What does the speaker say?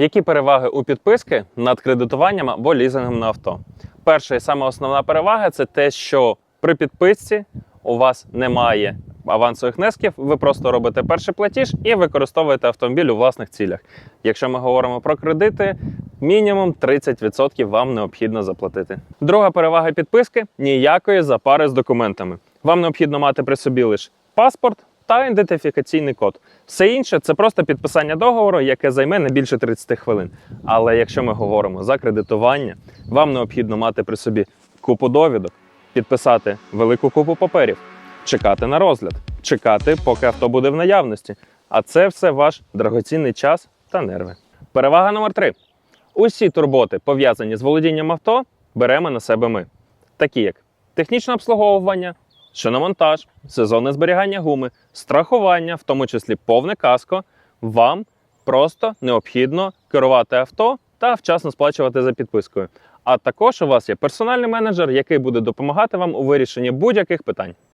Які переваги у підписки над кредитуванням або лізингом на авто? Перша і саме основна перевага це те, що при підписці у вас немає авансових внесків, ви просто робите перший платіж і використовуєте автомобіль у власних цілях. Якщо ми говоримо про кредити, мінімум 30% вам необхідно заплатити. Друга перевага підписки ніякої запари з документами. Вам необхідно мати при собі лише паспорт та ідентифікаційний код. Все інше це просто підписання договору, яке займе не більше 30 хвилин. Але якщо ми говоримо за кредитування, вам необхідно мати при собі купу довідок, підписати велику купу паперів, чекати на розгляд, чекати, поки авто буде в наявності. А це все ваш драгоцінний час та нерви. Перевага номер три: усі турботи, пов'язані з володінням авто, беремо на себе ми, такі як технічне обслуговування, шиномонтаж, сезонне зберігання гуми, страхування, в тому числі повне каско. Вам просто необхідно керувати авто та вчасно сплачувати за підпискою. А також у вас є персональний менеджер, який буде допомагати вам у вирішенні будь-яких питань.